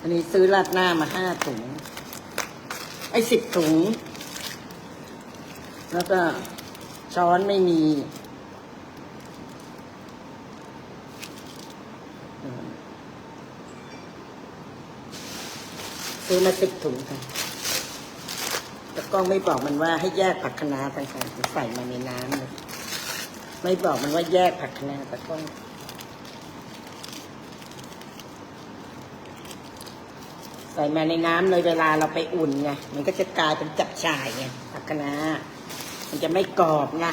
อันนี้ซื้อราดหน้ามาห้าถุง ไอ้สิบถุง แล้วก็ช้อนไม่มี ซื้อมาสิบถุงค่ะแต่กล้องไม่บอกมันว่าให้แยกผักคะน้าต่างหากใส่มาในน้ำเลยไม่บอกมันว่าแยกผักคะน้าแต่กล้อง ส่มาในน้ำเลยเวลาเราไปอุ่นไงมันก็จะกลายเป็นจับฉ่ายไงผักคะน้ามันจะไม่กรอบไง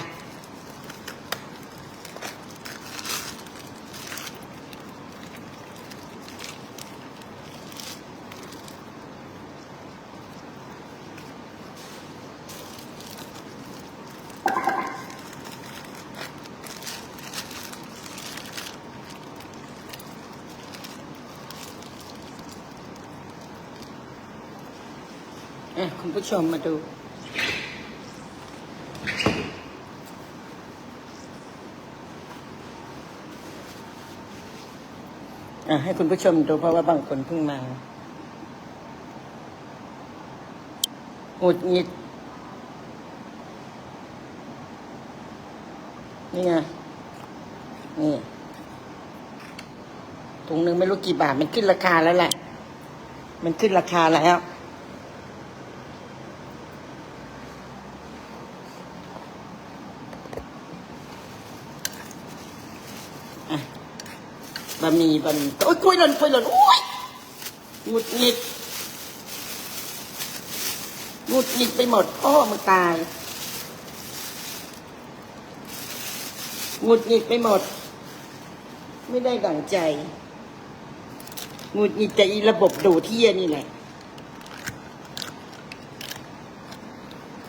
คุณผู้ชมมาดูอะให้คุณผู้ชมดูเพราะว่าบางคนเพิ่งมาหงุดหงิดนี่ไง นี่ถุงหนึ่งไม่รู้กี่บาท มันขึ้นราคาแล้วแหละ มันขึ้นราคาแล้วะหมี่บะหมี่โอ้ยกล้วยหล่นกล้วยหล่นโอ้ยหงุดหงิดหงุดหงิดไปหมดพ่อมึงตายหงุดหงิดไปหมด ไม่ได้ดั่งใจหงุดหงิดจากอีระบบดูเที่ยนี่แหละ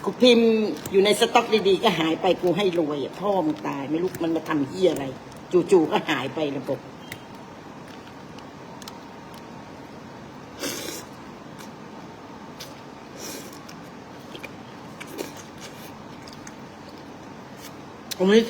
กูพิมพ์อยู่ในสต็อกดีๆก็หายไปกูให้รวยอะพ่อมึงตาย ไม่รู้มันมาทำเฮียอะไร จู่ๆก็หายไประบบ ผมให้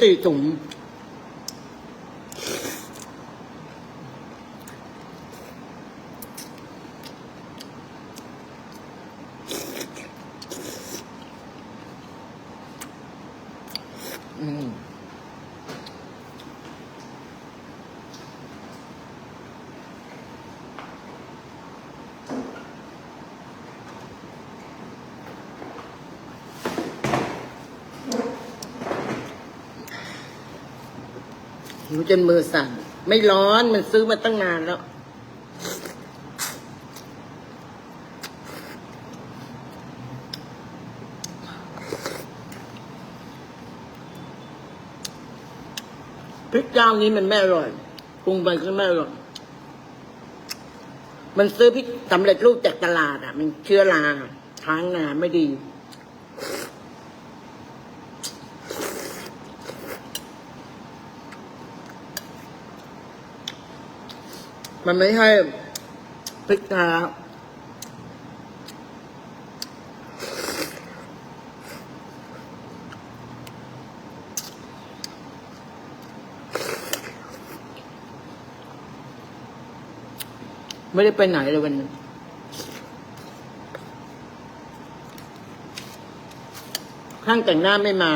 หิวจนมือสั่น ไม่ร้อนมันซื้อมาตั้งนานแล้ว พริกเจ้านี้มันไม่อร่อยปรุงไปก็ไม่อร่อยมันซื้อพริกสำเร็จรูปจากตลาดอะ มันเชื้อราค้างนานไม่ดี มันไม่ใช่พริกแท้ไม่ได้ไปไหนเลยวันนี้ข้างแต่งหน้าไม่มา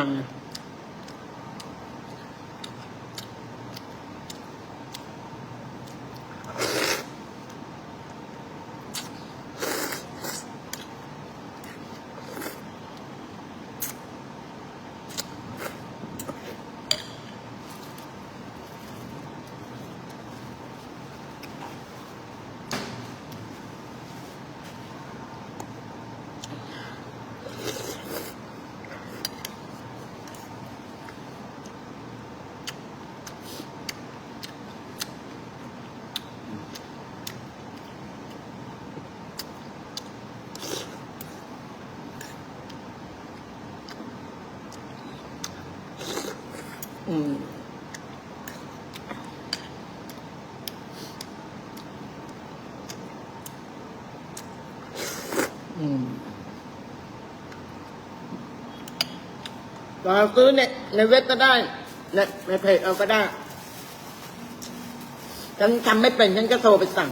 เราซื้อในในเว็บก็ได้ในในเพจเอาก็ได้ฉันทำไม่เป็นฉันก็โทรไปสั่ง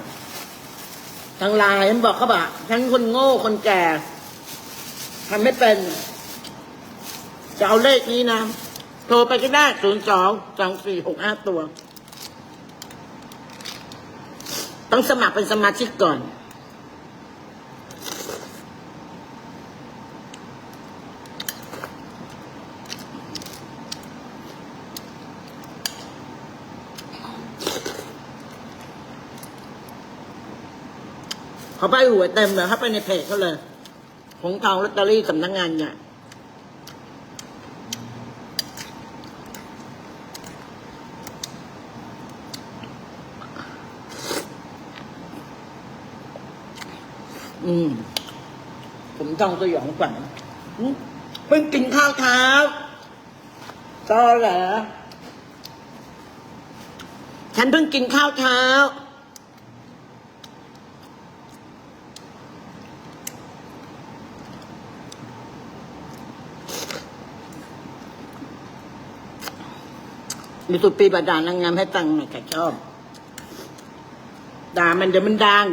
ทางไลน์ฉันบอกเขาบอกฉันคนโง่คนแก่ทำไม่เป็นจะเอาเลขนี้นะ โทรไปก็ได้ศูนย์สองสองสี่หกห้าตัว ต้องสมัครเป็นสมาชิกก่อน เขาไปหัวยเต็มเลยเขาไปในเพจเขาเลยหงทองลอตเตอรี่สำนักงานใหญ่อืม ผมทองสยองขวัญอืมเพิ่งกินข้าวเช้าก็เหรอฉันเพิ่งกินข้าวเช้า มีตุปีบาดานางงามให้ตังค์หน่อยค่ะชอบ ด่ามันเดี๋ยวมันดัง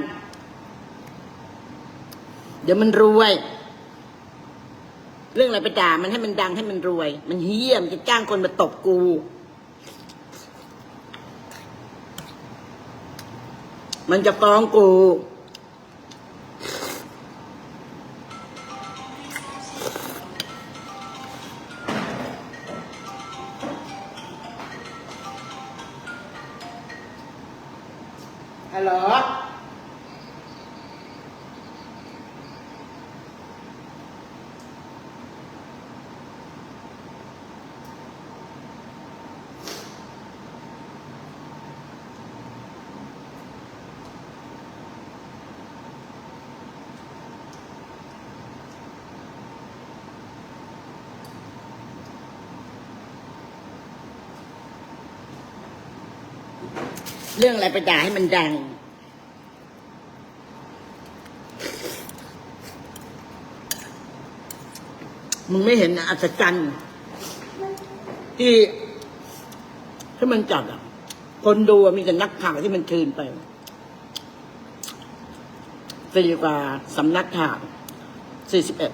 เดี๋ยวมันรวย เรื่องอะไรไปด่ามันให้มันดังให้มันรวย มันเฮี้ยมจะจ้างคนมาตบกู มันจะฟ้องกู เรื่องอะไรไปด่าให้มันดัง มึงไม่เห็นอัศจรรย์ที่ที่มันจัดอะ คนดูมีแต่นักข่าวที่มันคืนไปสี่กว่าสำนักข่าวสี่สิบเอ็ด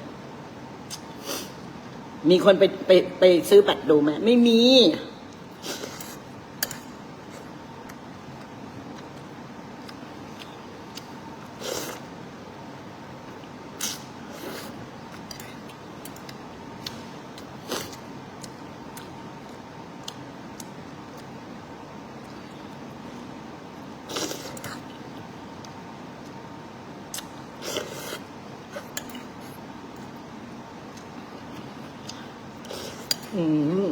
มีคนไปไปไปซื้อบัตรดูไหมไม่มี อืม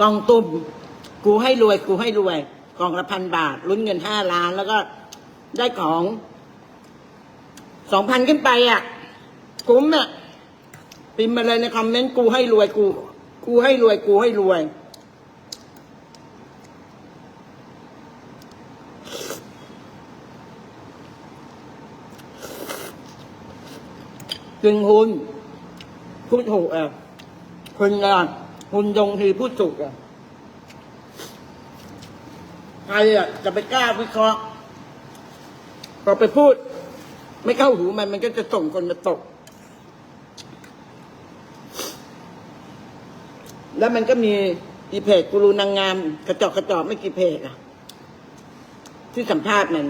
กองตุ่มกูให้รวย กูให้รวย กองละพันบาทลุ้นเงินห้าล้าน แล้วก็ได้ของสองพันขึ้นไปอะคุ้มอะพิมพ์มาเลยในคอมเมนต์กูให้รวยกู กูให้รวย กูให้รวยจึงหุนพูดถูกอะคุณอะ คุณยงทีพูดถูกอะใครอะจะไปกล้าวิเคราะห์พอไปพูด ไม่เข้าหูมันมันก็จะส่งคนมาตก แล้วมันก็มีอีเพจกูรูนางงาม กระจอกกระจอกไม่กี่เพจอะที่สัมภาษณ์มัน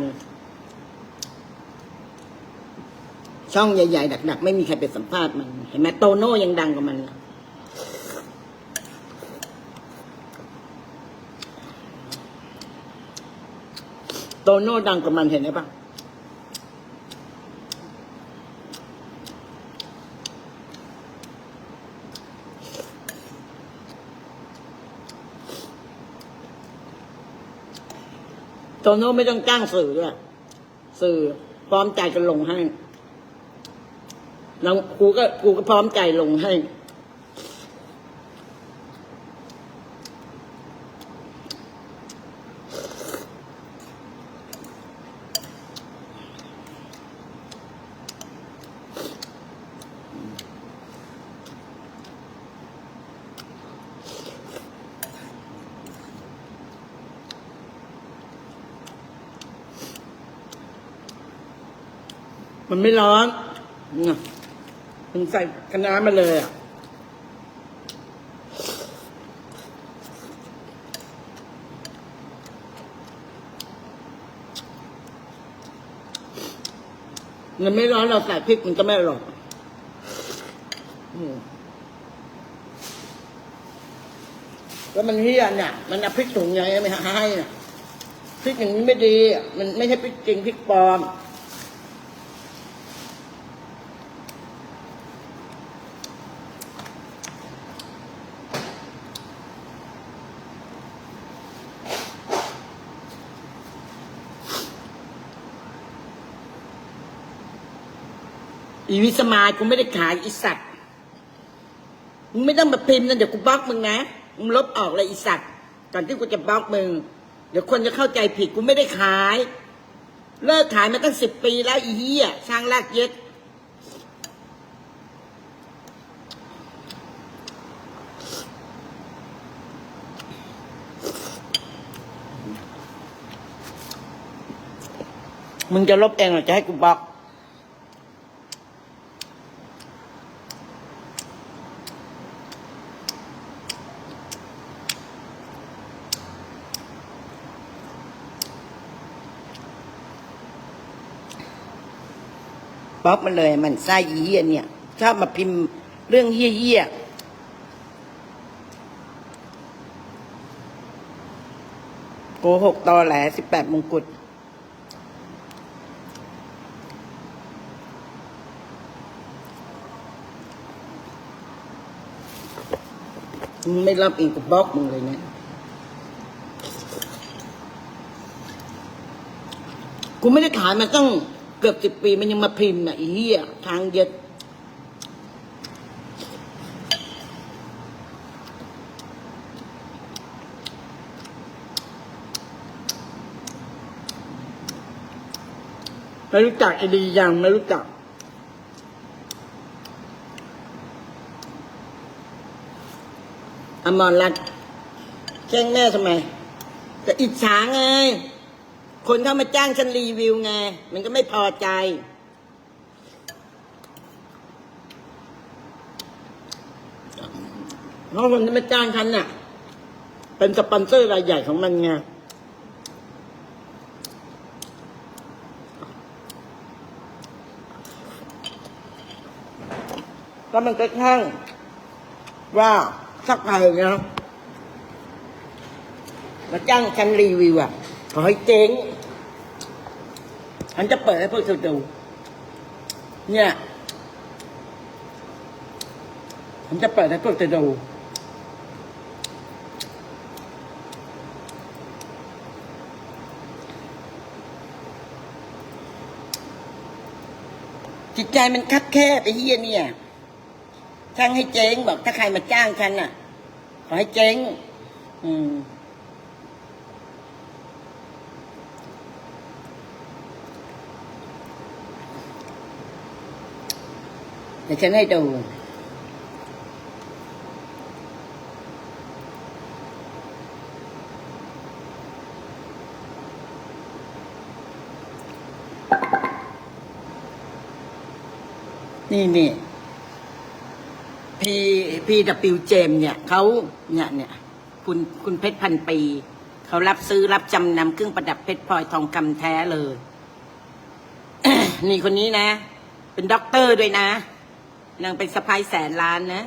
ช่องใหญ่ๆดักๆ ไม่มีใครไปสัมภาษณ์มัน เห็นไหมโตโน่ยังดังกว่ามันเล โตโน่ดังกว่ามันเห็นไหมปะโตโน่ไม่ต้องจ้างสื่อด้วยสื่อพร้อมใจกันลงให้แล้วกูก็กูก็พร้อมใจลงให้ มันไม่ร้อนน่ะมันใส่คะน้ามาเลยอะมันไม่ร้อนเราใส่พริกมันก็ไม่อร่อยแล้วมันเฮียเนี่ย มันเอาพริกถุงยังไงไม่ให้น่ะพริกอย่างนี้ไม่ดี มันไม่ใช่พริกจริงพริกปลอม อีวิสมายกูไม่ได้ขายอีสัตว์มึงไม่ต้องมาพิมพ์นะเดี๋ยวกูบล็อกมึงนะมึงลบออกเลยอีสัตว์ก่อนที่กูจะบล็อกมึงเดี๋ยวคนจะเข้าใจผิดกูไม่ได้ขาย เลิกขายมาตั้งสิบปีแล้วอีเหี้ยช่างลากเย็ดมึงจะลบเองหรือจะให้กูบล็อก บล็อกมันเลย มันไส้เหี้ยเนี่ย ชอบมาพิมพ์เรื่องเหี้ยๆโกหกตอแหลสิบแปดมงกุฎมึงไม่รับอีกกับบล็อกมึงเลยนะกูไม่ได้ขายมาตั้ง เกือบสิบปีมันยังมาพิมพ์อะอีเหี้ยทางเย็ดไม่รู้จักไอ้ดียังไม่รู้จักอมรรัตน์แจ้งแม่ทำไมจะอิจฉาไง คนเข้ามาจ้างฉันรีวิวไง มันก็ไม่พอใจ เพราะคนที่มาจ้างฉันน่ะ เป็นสปอนเซอร์รายใหญ่ของมันไงแล้วมันก็ช่างว่าสักพักนะมาจ้างฉันรีวิวอะ ขอให้เจ๊งฉันจะเปิดให้พวกเธอดู เนี่ยฉันจะเปิดให้พวกเธอดูจิตใจมันคับแคบไอ้เฮียเนี่ยช่างให้เจ๊งบอกถ้าใครมาจ้างฉันน่ะ ขอให้เจ๊ง อืม ดี๋ยวฉันให้ดูนี่นี่พีพีดับปิวเจมเนี่ยเขาเนี่ยเนี่ยคุณคุณเพชรพันปี เขารับซื้อรับจำนำเครื่องประดับเพชรพลอยทองคำแท้เลย นี่คนนี้นะ เป็นด็อกเตอร์ด้วยนะ นางเป็นสะพายแสนล้านนะ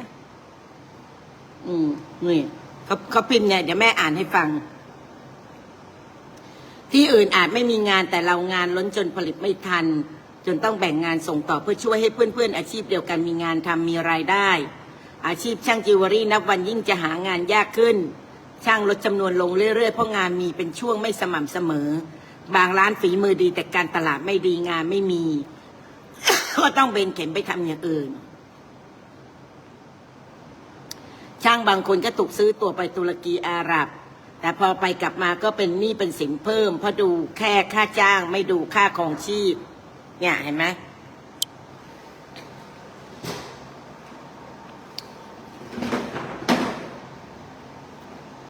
อืมนี่เขาเขาพิมพ์เนี่ยเดี๋ยวแม่อ่านให้ฟัง ที่อื่นอาจไม่มีงานแต่เรางานล้นจนผลิตไม่ทัน จนต้องแบ่งงานส่งต่อเพื่อช่วยให้เพื่อนๆ อาชีพเดียวกันมีงานทำมีรายได้ อาชีพช่างจิวเวลรี่นับวันยิ่งจะหางานยากขึ้น ช่างลดจำนวนลงเรื่อยๆเพราะงานมีเป็นช่วงไม่สม่ำเสมอ บางร้านฝีมือดีแต่การตลาดไม่ดีงานไม่มี ก็ต้องเบนเข็มไปทำอย่างอื่น ช่างบางคนก็ถูกซื้อตัวไปตุรกีอาหรับ แต่พอไปกลับมาก็เป็นหนี้เป็นสินเพิ่ม เพราะดูแค่ค่าจ้างไม่ดูค่าของชีพ เนี่ยเห็นไหม